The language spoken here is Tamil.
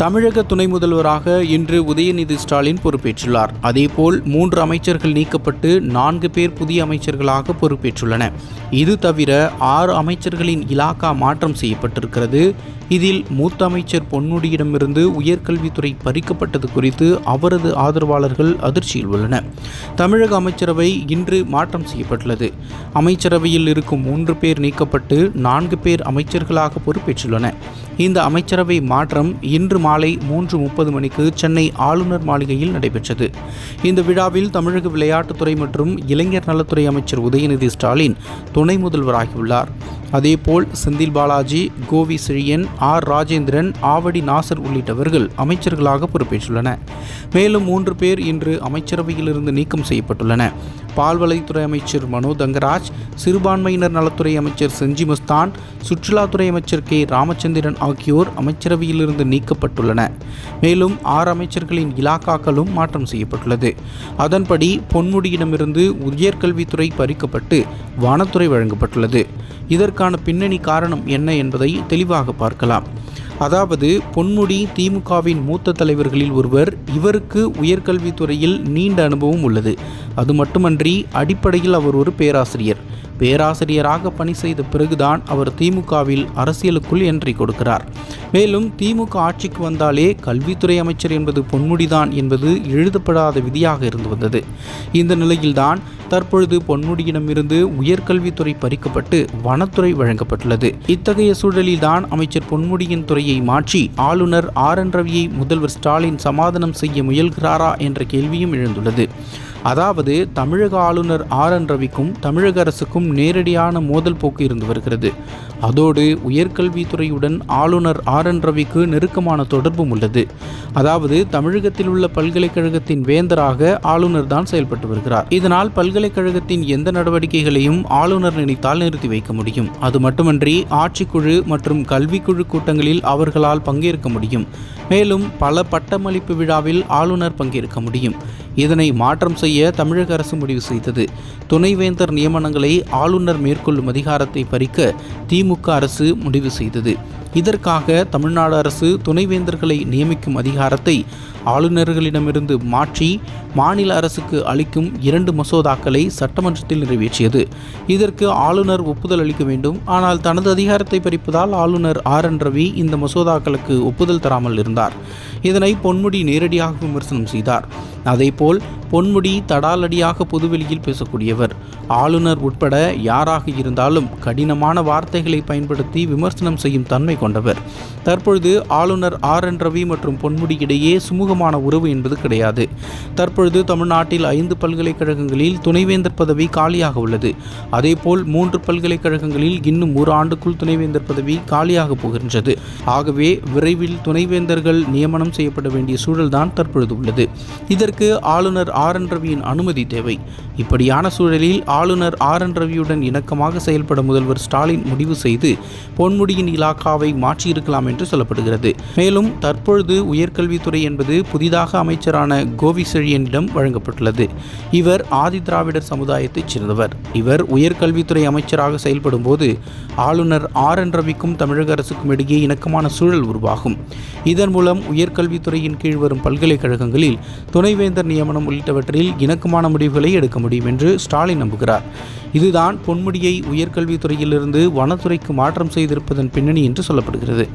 தமிழக துணை முதல்வராக இன்று உதயநிதி ஸ்டாலின் பொறுப்பேற்றுள்ளார். அதேபோல் மூன்று அமைச்சர்கள் நீக்கப்பட்டு நான்கு பேர் புதிய அமைச்சர்களாக பொறுப்பேற்றுள்ளனர் இது தவிர ஆறு அமைச்சர்களின் இலாக்கா மாற்றம் செய்யப்பட்டிருக்கிறது. இதில் மூத்த அமைச்சர் பொன்முடியிடமிருந்து உயர்கல்வித்துறை பறிக்கப்பட்டது குறித்து அவரது ஆதரவாளர்கள் அதிர்ச்சியில் உள்ளனர். தமிழக அமைச்சரவை இன்று மாற்றம் செய்யப்பட்டுள்ளது. அமைச்சரவையில் இருக்கும் மூன்று பேர் நீக்கப்பட்டு நான்கு பேர் அமைச்சர்களாக பொறுப்பேற்றுள்ளனர். இந்த அமைச்சரவை மாற்றம் இன்று மாலை மூன்று முப்பது மணிக்கு சென்னை ஆளுநர் மாளிகையில் நடைபெற்றது. இந்த விழாவில் தமிழக விளையாட்டுத்துறை மற்றும் இளைஞர் நலத்துறை அமைச்சர் உதயநிதி ஸ்டாலின் துணை முதல்வராகியுள்ளார். அதேபோல் செந்தில் பாலாஜி கோவி செழியன் ஆர். ராஜேந்திரன் ஆவடி நாசர் உள்ளிட்டவர்கள் அமைச்சர்களாக பொறுப்பேற்றுள்ளனர். மேலும் மூன்று பேர் இன்று அமைச்சரவையிலிருந்து நீக்கம் செய்யப்பட்டுள்ளனர் பால்வளைத்துறை அமைச்சர் மனோ தங்கராஜ் சிறுபான்மையினர் நலத்துறை அமைச்சர் செஞ்சி மஸ்தான் சுற்றுலாத்துறை அமைச்சர் கே. ராமச்சந்திரன் ஆகியோர் அமைச்சரவையிலிருந்து நீக்கப்பட்டுள்ளனர். மேலும் ஆறு அமைச்சர்களின் இலாக்காக்களும் மாற்றம் செய்யப்பட்டுள்ளது. அதன்படி பொன்முடியிடமிருந்து உயர்கல்வித்துறை பறிக்கப்பட்டு வனத்துறை வழங்கப்பட்டுள்ளது. இதற்கு இதற்கான பின்னணி காரணம் என்ன என்பதை தெளிவாக பார்க்கலாம். அதாவது பொன்முடி திமுகவின் மூத்த தலைவர்களில் ஒருவர் இவருக்கு உயர்கல்வித்துறையில் நீண்ட அனுபவம் உள்ளது. அது மட்டுமன்றி அடிப்படையில் அவர் ஒரு பேராசிரியர். பேராசிரியராக பணி செய்த பிறகுதான் அவர் திமுகவில் அரசியலுக்குள் என்ட்ரி கொடுக்கிறார். மேலும் திமுக ஆட்சிக்கு வந்தாலே கல்வித்துறை அமைச்சர் என்பது பொன்முடிதான் என்பது எழுதப்படாத விதியாக இருந்து வந்தது. இந்த நிலையில்தான் தற்பொழுது பொன்முடியிடமிருந்து உயர்கல்வித்துறை பறிக்கப்பட்டு வனத்துறை வழங்கப்பட்டுள்ளது. இத்தகைய சூழலில்தான் அமைச்சர் பொன்முடியின் துறையை மாற்றி ஆளுநர் ஆர். என். ரவியை முதல்வர் ஸ்டாலின் சமாதானம் செய்ய முயல்கிறாரா என்ற கேள்வியும் எழுந்துள்ளது. அதாவது தமிழக ஆளுநர் ஆர் என் ரவிக்கும் தமிழக அரசுக்கும் நேரடியான மோதல் போக்கு இருந்து வருகிறது. அதோடு உயர்கல்வித்துறையுடன் ஆளுநர் ஆர் என் ரவிக்கு நெருக்கமான தொடர்பும் உள்ளது. அதாவது தமிழகத்தில் உள்ள பல்கலைக்கழகத்தின் வேந்தராக ஆளுநர் தான் செயல்பட்டு வருகிறார். இதனால் பல்கலைக்கழகத்தின் எந்த நடவடிக்கைகளையும் ஆளுநர் நினைத்தால் நிறுத்தி வைக்க முடியும். அது மட்டுமன்றி ஆட்சிக்குழு மற்றும் கல்விக்குழு கூட்டங்களில் அவர்களால் பங்கேற்க முடியும். மேலும் பல பட்டமளிப்பு விழாவில் ஆளுநர் பங்கேற்க முடியும். இதனை மாற்றம் செய்ய தமிழக அரசு முடிவு செய்தது. துணைவேந்தர் நியமனங்களை ஆளுநர் மேற்கொள்ளும் அதிகாரத்தை பறிக்க திமுக அரசு முடிவு செய்தது. இதற்காக தமிழ்நாடு அரசு துணைவேந்தர்களை நியமிக்கும் அதிகாரத்தை ஆளுநர்களிடமிருந்து மாற்றி மாநில அரசுக்கு அளிக்கும் இரண்டு மசோதாக்களை சட்டமன்றத்தில் நிறைவேற்றியது. இதற்கு ஆளுநர் ஒப்புதல் அளிக்க வேண்டும். ஆனால் தனது அதிகாரத்தை பறிப்பதால் ஆளுநர் ஆர். என். ரவி இந்த மசோதாக்களுக்கு ஒப்புதல் தராமல் இருந்தார். இதனை பொன்முடி நேரடியாக விமர்சனம் செய்தார். அதேபோல் பொன்முடி தடாலடியாக பொதுவெளியில் பேசக்கூடியவர். ஆளுநர் உட்பட யாராக இருந்தாலும் கடினமான வார்த்தைகளை பயன்படுத்தி விமர்சனம் செய்யும் தன்மை கொண்டவர். தற்பொழுது ஆளுநர் ஆர் என் ரவி மற்றும் பொன்முடி இடையே சுமூகமான உறவு என்பது கிடையாது. தற்பொழுது தமிழ்நாட்டில் ஐந்து பல்கலைக்கழகங்களில் துணைவேந்தர் பதவி காலியாக உள்ளது. அதேபோல் மூன்று பல்கலைக்கழகங்களில் இன்னும் ஒரு ஆண்டுக்குள் துணைவேந்தர் பதவி காலியாக போகின்றது ஆகவே விரைவில் துணைவேந்தர்கள் நியமனம் செய்யப்பட வேண்டிய சூழல்தான் தற்பொழுது உள்ளது. இதற்கு ஆளுநர் ஆர். என். ரவியின் அனுமதி தேவை. இப்படியான சூழலில் ஆளுநர் ஆர். என். ரவியுடன் இணக்கமாக செயல்பட முதல்வர் ஸ்டாலின் முடிவு செய்து பொன்முடியின் இலாக்காவை மாற்றியிருக்கலாம் என்று சொல்லப்படுகிறது. மேலும் தற்பொழுது உயர்கல்வித்துறை என்பது புதிதாக அமைச்சரான கோவி செழியனிடம் வழங்கப்பட்டுள்ளது. இவர் ஆதி திராவிடர் சமுதாயத்தைச் சேர்ந்தவர். இவர் உயர்கல்வித்துறை அமைச்சராக செயல்படும் போது ஆளுநர் ஆர். என். ரவிக்கும் தமிழக அரசுக்கும் இடையே இணக்கமான சூழல் உருவாகும். இதன் மூலம் உயர்கல்வித்துறையின் கீழ் வரும் பல்கலைக்கழகங்களில் துணைவேந்தர் நியமனம் உள்ளிட்டவற்றில் இணக்கமான முடிவுகளை எடுக்க முடியும் என்று ஸ்டாலின் நம்புகிறார். இதுதான் பொன்முடியை உயர்கல்வித்துறையிலிருந்து வனத்துறைக்கு மாற்றம் செய்திருப்பதன் பின்னணி என்று சொல்லப்படுகிறது.